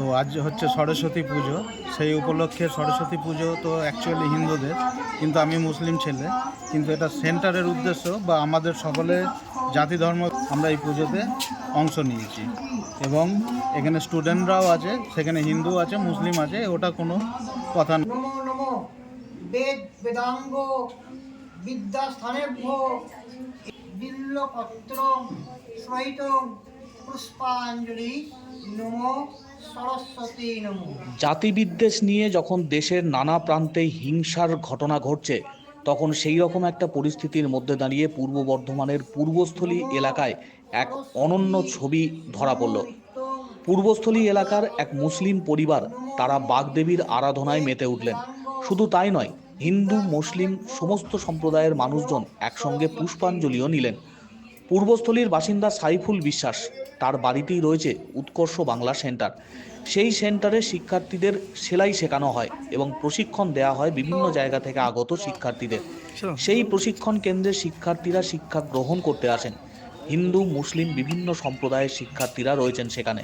তো আজ হচ্ছে সরস্বতী পুজো। সেই উপলক্ষে সরস্বতী পুজো তো অ্যাকচুয়ালি হিন্দুদের, কিন্তু আমি মুসলিম ছেলে। কিন্তু এটা সেন্টারের উদ্দেশ্য বা আমাদের সকলে জাতি ধর্ম, আমরা এই পুজোতে অংশ নিয়েছি। এবং এখানে স্টুডেন্টরাও আছে, সেখানে হিন্দু আছে, মুসলিম আছে, ওটা কোনো কথা না। নমো নমো। বেদ, বেদাঙ্গ, বিদ্যাস্থানেভ্য বিল্লপত্র সহিত পুষ্পাঞ্জলি, নমো। জাতিবিদ্বেষ নিয়ে যখন দেশের নানা প্রান্তে হিংসার ঘটনা ঘটছে, তখন সেই রকম একটা পরিস্থিতির মধ্যে দাঁড়িয়ে পূর্ব বর্ধমানের পূর্বস্থলী এলাকায় এক অনন্য ছবি ধরা পড়ল। পূর্বস্থলী এলাকার এক মুসলিম পরিবার তারা বাগদেবীর আরাধনায় মেতে উঠলেন। শুধু তাই নয়, হিন্দু, মুসলিম, সমস্ত সম্প্রদায়ের মানুষজন একসঙ্গে পুষ্পাঞ্জলিও নিলেন। পূর্বস্থলীর বাসিন্দা সাইফুল বিশ্বাস। তার বাড়িতেই রয়েছে উৎকর্ষ বাংলা সেন্টার। সেই সেন্টারে শিক্ষার্থীদের সেলাই শেখানো হয় এবং প্রশিক্ষণ দেওয়া হয় বিভিন্ন জায়গা থেকে আগত শিক্ষার্থীদের। সেই প্রশিক্ষণ কেন্দ্রে শিক্ষার্থীরা শিক্ষা গ্রহণ করতে আসেন। হিন্দু মুসলিম বিভিন্ন সম্প্রদায়ের শিক্ষার্থীরা রয়েছেন সেখানে।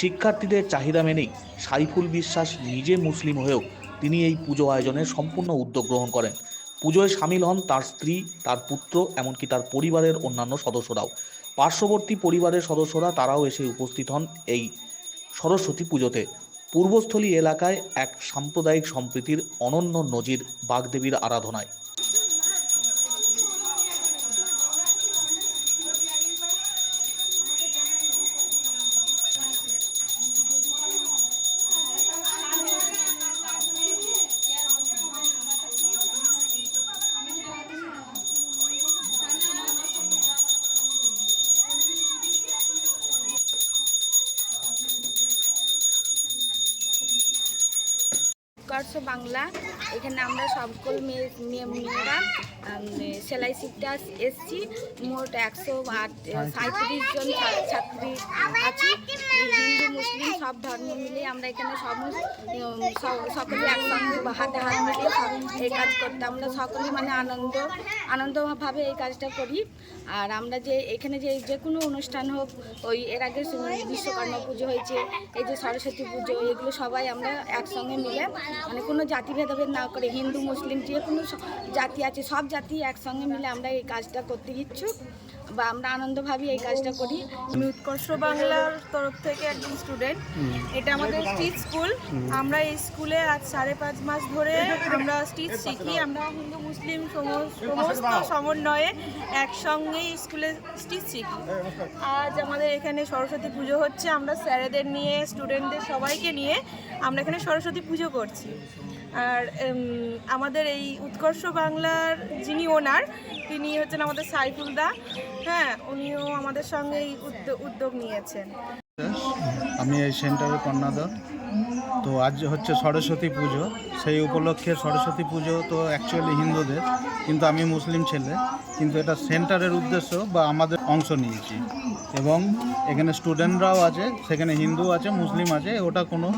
শিক্ষার্থীদের চাহিদা মেনেই সাইফুল বিশ্বাস নিজে মুসলিম হয়েও তিনি এই পুজো আয়োজনের সম্পূর্ণ উদ্যোগ গ্রহণ করেন। পুজোয় সামিল হন তার স্ত্রী, তার পুত্র, এমনকি তার পরিবারের অন্যান্য সদস্যরাও। পার্শ্ববর্তী পরিবারের সদস্যরা তারাও এসে উপস্থিত হন এই সরস্বতী পুজোতে। পূর্বস্থলী এলাকায় এক সাম্প্রদায়িক সম্প্রীতির অনন্য নজির বাগদেবীর আরাধনায়। উৎকর্ষ বাংলা। এখানে আমরা সকল মেয়ে মেয়ে- মেয়েরা সেলাই শিখতে এসছি। মোট একশো আট সাঁত্রিশ জন ছাত্রী আছি। সব ধর্ম মিলে আমরা এখানে সমস্ত সকলে একসঙ্গে হাতে হাত মিলিয়ে সব এই কাজ করতে, আমরা সকলেই মানে আনন্দ, আনন্দভাবে এই কাজটা করি। আর আমরা যে, এখানে যে যে কোনো অনুষ্ঠান হোক, ওই এর আগে বিশ্বকর্মা পুজো হয়েছে, এই যে সরস্বতী পুজো, এগুলো সবাই আমরা একসঙ্গে মিলে মানে কোনো জাতি ভেদাভেদ না করে, হিন্দু, মুসলিম, যে কোনো জাতি আছে, সব জাতি একসঙ্গে মিলে আমরা এই কাজটা করতে ইচ্ছুক। বা আমরা আনন্দভাবে এই কাজটা করি। আমি উৎকর্ষ বাংলার তরফ থেকে একজন স্টুডেন্ট এটা আমাদের স্টিচ স্কুল আমরা এই স্কুলে আজ সাড়ে পাঁচ মাস ধরে আমরা স্টিচ শিখি। আমরা হিন্দু, মুসলিম সম- সমস্ত সমন্বয়ে একসঙ্গেই স্কুলে স্টিচ শিখি। আজ আমাদের এখানে সরস্বতী পুজো হচ্ছে। আমরা স্যারেদের নিয়ে স্টুডেন্টদের সবাইকে নিয়ে আমরা এখানে সরস্বতী পুজো করছি। আর আমাদের এই উৎকর্ষ বাংলার যিনি ওনার, তিনি হচ্ছেন আমাদের সাইফুল দা। হ্যাঁ উনিও আমাদের সঙ্গে এই উদ্যোগ নিয়েছেন। আমি এই সেন্টারের কর্ণাধর তো আজ হচ্ছে সরস্বতী পুজো। সেই উপলক্ষে সরস্বতী পুজো তো অ্যাকচুয়ালি হিন্দুদের, কিন্তু আমি মুসলিম ছেলে। কিন্তু এটা সেন্টারের উদ্দেশ্য বা আমাদের অংশ নিয়েছি। এবং এখানে স্টুডেন্টরাও আছে, সেখানে হিন্দু আছে, মুসলিম আছে, ওটা কোনো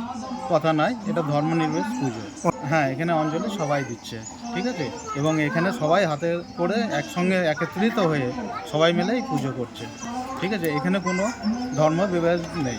কথা নয় এটা ধর্মনির্বেশ পুজো। হ্যাঁ এখানে অঞ্জলি সবাই দিচ্ছে। ঠিক আছে? এবং এখানে সবাই হাতে করে একসঙ্গে একত্রিত হয়ে সবাই মিলেই পুজো করছে। ঠিক আছে? এখানে কোনো ধর্ম বিভেদ নেই।